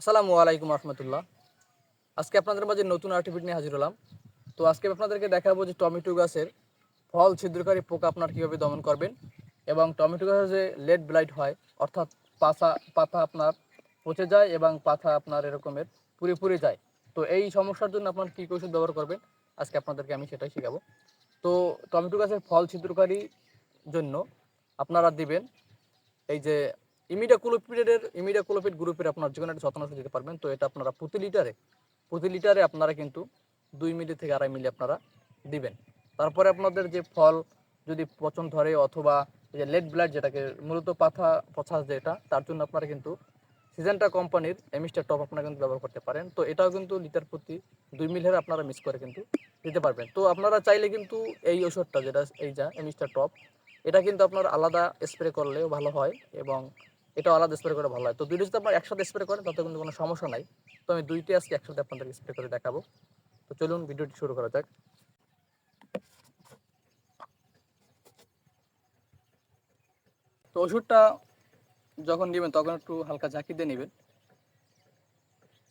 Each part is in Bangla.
আসসালামু আলাইকুম রহমতুল্লাহ। আজকে আপনাদের মাঝে নতুন আর্টিফিট নিয়ে হাজির হলাম। তো আজকে আপনাদেরকে দেখাবো যে টমেটো গাছের ফল ছিদ্রকারী পোকা আপনার কীভাবে দমন করবেন এবং টমেটো গাছে যে লেড ব্লাইট হয়, অর্থাৎ পাতা পাতা আপনার পচে যায় এবং পাতা আপনার এরকমের পুড়ে পুড়ে যায়। তো এই সমস্যার জন্য আপনার কী কৌশল ব্যবহার করবেন, আজকে আপনাদেরকে আমি সেটাই শেখাবো। তো টমেটো গাছের ফল ছিদ্রকারী জন্য আপনারা দিবেন এই যে ইমিডাকুলোপিডের, ইমিডাকুলোপিড গ্রুপের আপনার যে কোনো একটা শতাংশ দিতে পারবেন। তো এটা আপনারা প্রতি লিটারে প্রতি লিটারে আপনারা কিন্তু দুই মিলি থেকে আড়াই মিলি আপনারা দিবেন। তারপরে আপনাদের যে ফল যদি পচন ধরে অথবা যে লেড ব্লাড যেটাকে মূলত পাথা পচা যেটা, তার জন্য আপনারা কিন্তু সিজনটা কোম্পানির এমিস্টার টপ আপনারা কিন্তু ব্যবহার করতে পারেন। তো এটাও কিন্তু লিটার প্রতি দুই মিলের আপনারা মিক্স করে কিন্তু দিতে পারবেন। তো আপনারা চাইলে কিন্তু এই ওষুধটা যেটা, এই যা এমিস্টার টপ, এটা কিন্তু আপনার আলাদা স্প্রে করলেও ভালো হয় এবং এটা আলাদা স্প্রে করে ভালো হয়। তো দুইটা যদি আপনার একসাথে স্প্রে করেন, তাতে কিন্তু কোনো সমস্যা নাই। তো আমি দুইটি আজকে একসাথে আপনাদেরকে স্প্রে করে দেখাবো। তো চলুন ভিডিওটি শুরু করা যাক। তো ওষুধটা যখন নেবেন, তখন একটু হালকা ঝাঁকি দিয়ে নেবেন।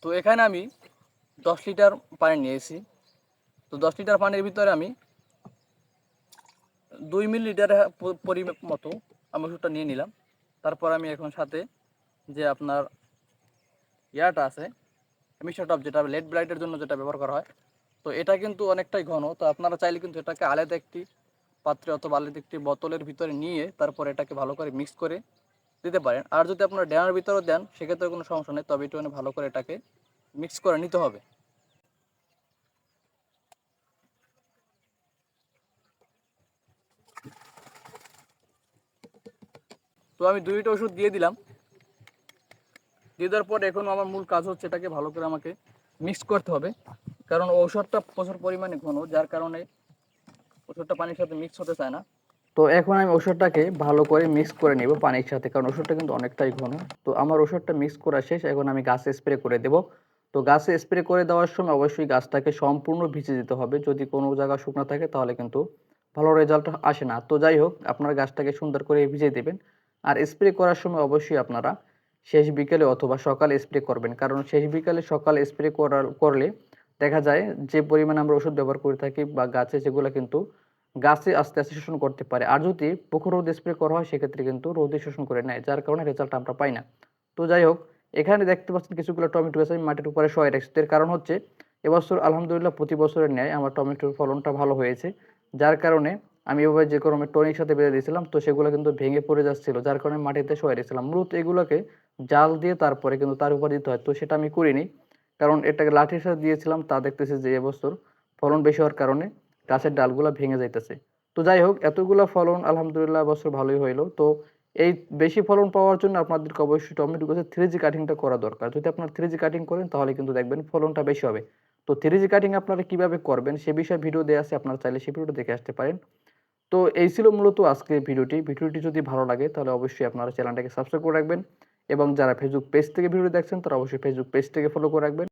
তো এখানে আমি দশ লিটার পানি নিয়েছি। তো দশ লিটার পানির ভিতরে আমি দুই মিলিলিটার পরিমাপ মতো আমি ওষুধটা নিয়ে নিলাম। তারপর আমি এখন সাথে যে আপনার ইয়াটা আছে টপ যেটা লেড ব্লাইটের জন্য যেটা ব্যবহার করা হয়, তো এটা কিন্তু অনেকটাই ঘন। তো আপনারা চাইলে কিন্তু এটাকে আলাদা একটি পাত্রে অথবা আলাদা একটি বোতলের ভিতরে নিয়ে তারপর এটাকে ভালো করে মিক্স করে দিতে পারেন। আর যদি আপনারা ড্যানের ভিতরেও দেন সেক্ষেত্রে কোনো সমস্যা নেই, তবে একটু ভালো করে এটাকে মিক্স করে নিতে হবে। তো আমি দুইটা ওষুধ দিয়ে দিলাম। দিয়ে দেওয়ার পর এখন আমার মূল কাজ হচ্ছে এটাকে ভালো করে আমাকে মিক্স করতে হবে। কারণ ঔষধটা প্রচুর পরিমাণে ঘন, যার কারণে ওষুধটা পানির সাথে মিক্স হতে চায় না। তো এখন আমি ওষুধটাকে ভালো করে মিক্স করে নেব পানির সাথে, কারণ ওষুধটা কিন্তু অনেকটাই ঘন। তো আমার ওষুধটা মিক্স করা শেষ, এখন আমি গাছে স্প্রে করে দেব। তো গাছে স্প্রে করে দেওয়ার সময় অবশ্যই গাছটাকে সম্পূর্ণ ভিজে দিতে হবে। যদি কোনো জায়গা শুকনো থাকে তাহলে কিন্তু ভালো রেজাল্ট আসে না। তো যাই হোক, আপনার গাছটাকে সুন্দর করে ভিজিয়ে দেবেন। আর স্প্রে করার সময় অবশ্যই আপনারা শেষ বিকেলে অথবা সকালে স্প্রে করবেন। কারণ শেষ বিকেলে সকালে স্প্রে করার, করলে দেখা যায় যে পরিমাণে আমরা ওষুধ ব্যবহার করে থাকি বা গাছে সেগুলো কিন্তু গাছে আস্তে আস্তে শোষণ করতে পারে। আর যদি পুকুর রোদ স্প্রে করা হয়, সেক্ষেত্রে কিন্তু রোদে শোষণ করে নেয়, যার কারণে রেজাল্ট আমরা পাই না। তো যাই হোক, এখানে দেখতে পাচ্ছেন কিছুগুলো টমেটো গাছ আমি মাটির উপরে শয়ে রাখছি। এর কারণ হচ্ছে, এবছর আলহামদুলিল্লাহ প্রতি বছরের ন্যায় আমার টমেটোর ফলনটা ভালো হয়েছে। যার কারণে আমি এভাবে যে কোনো টনির সাথে বেঁধে দিয়েছিলাম, তো সেগুলো কিন্তু ভেঙে পড়ে যাচ্ছিল, যার কারণে মাটিতে শোয়া দিয়েছিলাম মূলত এগুলোকে জাল দিয়ে তারপরে কিন্তু তার উপর দিতে হয়, তো সেটা আমি করিনি। কারণ এটাকে লাঠির সাথে দিয়েছিলাম, তা দেখতেছি যে এবছর ফলন বেশি হওয়ার কারণে গাছের ডালগুলো ভেঙে যাইতেছে। তো যাই হোক, এতগুলো ফলন আলহামদুলিল্লাহ বছর ভালোই হইল। তো এই বেশি ফলন পাওয়ার জন্য আপনাদেরকে অবশ্যই টমেটো গাছের থ্রি জি কাটিংটা করা দরকার। যদি আপনার থ্রি জি কাটিং করেন, তাহলে কিন্তু দেখবেন ফলনটা বেশি হবে। তো থ্রি জি কাটিং আপনারা কীভাবে করবেন, সে বিষয়ে ভিডিও দেওয়া আছে, আপনারা চাইলে সেই ভিডিওটা দেখে আসতে পারেন। তো এই ছিল মূলত আজকের ভিডিওটি। ভিডিওটি যদি ভালো লাগে, তাহলে অবশ্যই আপনারা চ্যানেলটাকে সাবস্ক্রাইব করে রাখবেন এবং যারা ফেসবুক পেজ থেকে ভিডিও দেখছেন, তারা অবশ্যই ফেসবুক পেজ থেকে ফলো করে রাখবেন।